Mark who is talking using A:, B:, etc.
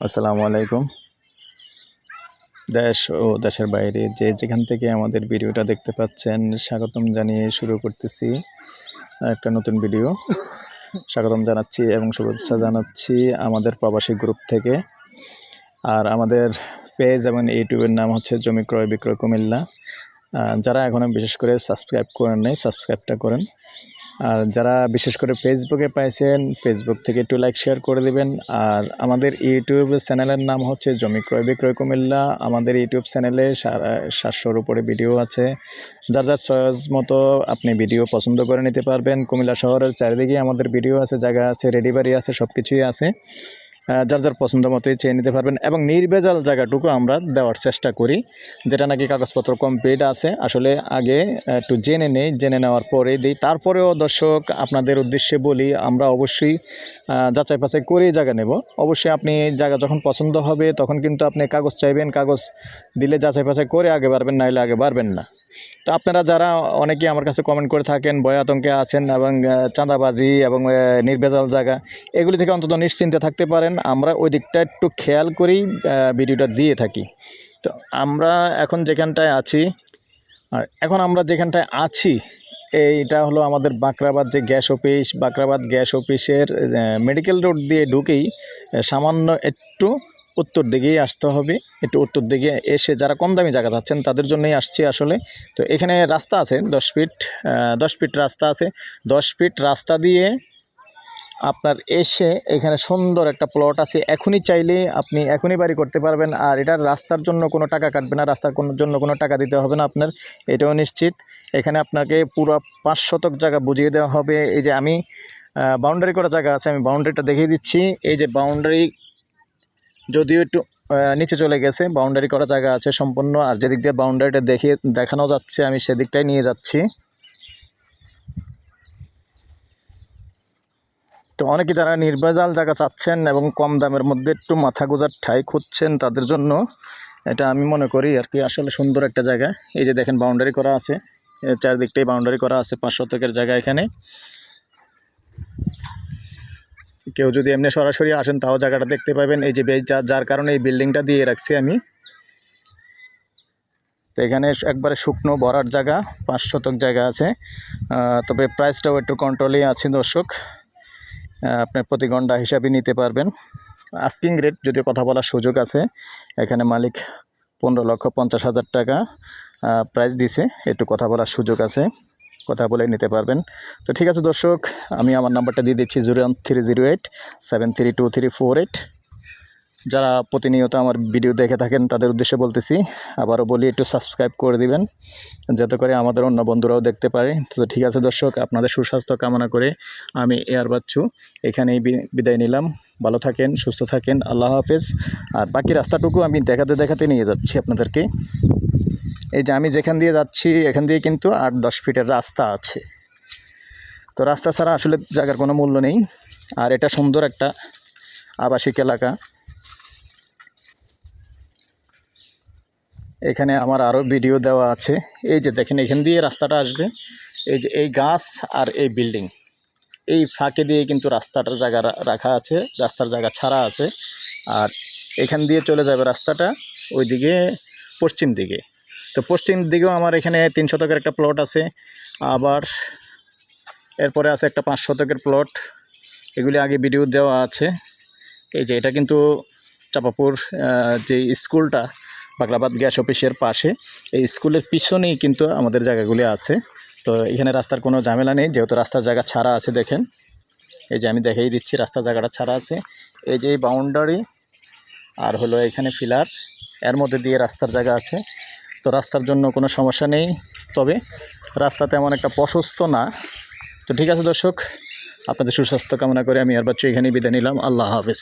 A: আসসালামু আলাইকুম
B: দেশ ও দেশের বাইরে যে যেখান থেকে আমাদের ভিডিওটা দেখতে পাচ্ছেন, স্বাগতম জানিয়ে শুরু করতেছি একটা নতুন ভিডিও। স্বাগতম জানাচ্ছি এবং শুভেচ্ছা জানাচ্ছি আমাদের প্রবাসী গ্রুপ থেকে। আর আমাদের পেজ এবং ইউটিউবের নাম হচ্ছে জমি ক্রয় বিক্রয় কুমিল্লা। যারা এখনও বিশেষ করে সাবস্ক্রাইব করেন নাই, সাবস্ক্রাইবটা করেন। আর যারা বিশেষ করে ফেসবুকে পাইছেন ফেসবুক থেকে একটু লাইক শেয়ার করে দিবেন। আর আমাদের ইউটিউব চ্যানেলের নাম হচ্ছে জমি ক্রয় বিক্রয় কুমিল্লা। আমাদের ইউটিউব চ্যানেলে সাতশোর উপরে ভিডিও আছে। যার যার সহজ মতো আপনি ভিডিও পছন্দ করে নিতে পারবেন। কুমিল্লা শহরের চারিদিকে আমাদের ভিডিও আছে, জায়গা আছে রেডিবাড়ি আছে সব কিছুই আছে। যার যার পছন্দ মতোই চেয়ে নিতে পারবেন এবং নির্ভেজাল জায়গাটুকু আমরা দেওয়ার চেষ্টা করি, যেটা নাকি কাগজপত্র কমপ্লিট আছে। আসলে আগে একটু জেনে নেই, জেনে নেওয়ার পরে দিই। তারপরেও দর্শক, আপনাদের উদ্দেশ্যে বলি, আমরা অবশ্যই যাচাই বাছাই করেই জায়গা নেব। অবশ্যই আপনি জায়গা যখন পছন্দ হবে, তখন কিন্তু আপনি কাগজ চাইবেন। কাগজ দিলে যাচাই বাছাই করে আগে বাড়বেন নাহলে আগে বাড়বেন না। তো আপনারা যারা অনেকেই আমার কাছে কমেন্ট করে থাকেন, ভয় আতঙ্কে আছেন এবং চাঁদাবাজি এবং নির্ভেজাল জায়গা, এগুলি থেকে অন্তত নিশ্চিন্তে থাকতে পারেন। আমরা ওই দিকটা একটু খেয়াল করেই ভিডিওটা দিয়ে থাকি। তো আমরা এখন যেখানটায় আছি, আর এখন আমরা যেখানটায় আছি, এইটা হলো আমাদের বাঁকড়াবাদ যে গ্যাস অফিস। বাঁকড়াবাদ গ্যাস অফিসের মেডিকেল রোড দিয়ে ঢুকেই সামান্য একটু উত্তর দিকেই আসতে হবে। একটু উত্তর দিকে এসে যারা কম দামি জায়গা যাচ্ছেন, তাদের জন্যই আসছি আসলে। তো এখানে রাস্তা আছে, দশ ফিট দশ ফিট রাস্তা আছে। দশ ফিট রাস্তা দিয়ে আপনার এসে এখানে সুন্দর একটা প্লট আছে। এখনই চাইলে আপনি এখনই বাড়ি করতে পারবেন। আর এটার রাস্তার জন্য কোনো টাকা কাটবে না, রাস্তার কোনো জন্য কোনো টাকা দিতে হবে না আপনার। এটাও নিশ্চিত। এখানে আপনাকে পুরো পাঁচ শতক জায়গা বুঝিয়ে দেওয়া হবে। এই যে আমি বাউন্ডারি করা জায়গা আছে, আমি বাউন্ডারিটা দেখিয়ে দিচ্ছি। এই যে বাউন্ডারি যদিও একটু নিচে চলে গেছে বাউন্ডারি করা জায়গা আছে সম্পূর্ণ, আর যেদিক দিয়ে বাউন্ডারিটা দেখিয়ে দেখানো যাচ্ছে, আমি সেদিকটাই নিয়ে যাচ্ছি। তো অনেকে যারা নির্ভেজাল জায়গা চাচ্ছেন এবং কম দামের মধ্যে একটু মাথা গোজার ঠাই খুঁজছেন তাদের জন্য, এটা আমি মনে করি আর কি, আসলে সুন্দর একটা জায়গা। এই যে দেখেন বাউন্ডারি করা আছে চারদিকটাই বাউন্ডারি করা আছে, পাঁচ শতকের জায়গা এখানে। কেউ যদি এমনি সরাসরি আসেন, তাও জায়গাটা দেখতে পাবেন। এই যে যার কারণে এই বিল্ডিংটা দিয়ে রাখছি আমি। তো এখানে একবারে শুকনো ভরার জায়গা, পাঁচ শতক জায়গা আছে। তবে প্রাইসটাও একটু কন্ট্রোলেই আছে, দর্শক। আপনার প্রতি ঘণ্টা হিসাবে নিতে পারবেন। আস্কিং রেট যদি কথা বলার সুযোগ আছে, এখানে মালিক পনেরো লক্ষ পঞ্চাশ হাজার টাকা প্রাইস দিছে। একটু কথা বলার সুযোগ আছে। কথা বলে নিতে পারবেন। তো ঠিক আছে দর্শক, আমি আমার নাম্বারটা দিয়ে দিচ্ছি zero one three zero eight, seven three two three four eight. যারা প্রতিনিয়ত আমার ভিডিও দেখে থাকেন, তাদের উদ্দেশ্যে বলতেছি, আবারও বলি, একটু সাবস্ক্রাইব করে দিবেন, যাতে করে আমাদের অন্য বন্ধুরাও দেখতে পারে। তো ঠিক আছে দর্শক, আপনাদের সুস্বাস্থ্য কামনা করে আমি এয়ার বাচ্চু এখানেই বিদায় নিলাম। ভালো থাকেন, সুস্থ থাকেন, আল্লাহ হাফেজ। আর বাকি রাস্তাটুকু আমি দেখাতে দেখাতে নিয়ে যাচ্ছি আপনাদেরকে। এই যে আমি যেখান দিয়ে যাচ্ছি, এখান দিয়ে কিন্তু আট দশ ফিটের রাস্তা আছে। তো রাস্তা ছাড়া আসলে জায়গার কোনো মূল্য নেই। আর এটা সুন্দর একটা আবাসিক এলাকা। এখানে আমার আরও ভিডিও দেওয়া আছে। এই যে দেখেন, এখান দিয়ে রাস্তাটা আসবে। এই যে এই গাছ আর এই বিল্ডিং। এই ফাঁকে দিয়ে কিন্তু রাস্তাটার জায়গা রাখা আছে, রাস্তার জায়গা ছাড়া আছে। আর এখান দিয়ে চলে যাবে রাস্তাটা, ওইদিকে পশ্চিম দিকে। তো পশ্চিম দিকেও আমার এখানে তিন শতকের একটা প্লট আছে। আবার এরপরে আছে একটা পাঁচ শতকের প্লট এগুলি আগে ভিডিও দেওয়া আছে। এই যে, এটা কিন্তু চাপাপুর যে স্কুলটা, বাগলাবাদ গ্যাস অফিসের পাশে, এই স্কুলের পিছনেই কিন্তু আমাদের জায়গাগুলি আছে। তো এখানে রাস্তার কোনো ঝামেলা নেই, যেহেতু রাস্তার জায়গা ছাড়া আছে, দেখেন। এই যে, আমি দেখাই দিচ্ছি, রাস্তার জায়গাটা ছাড়া আছে। এই যে বাউন্ডারি আর হলো এখানে ফিলার এর মধ্যে দিয়ে রাস্তার জায়গা আছে। তো রাস্তার জন্য কোনো সমস্যা নেই। তবে রাস্তা তেমন একটা প্রশস্ত না। তো ঠিক আছে দর্শক, আপনাদের সুস্বাস্থ্য কামনা করে আমি আর বাচ্চা এখানেই বিদায় নিলাম। আল্লাহ হাফেজ।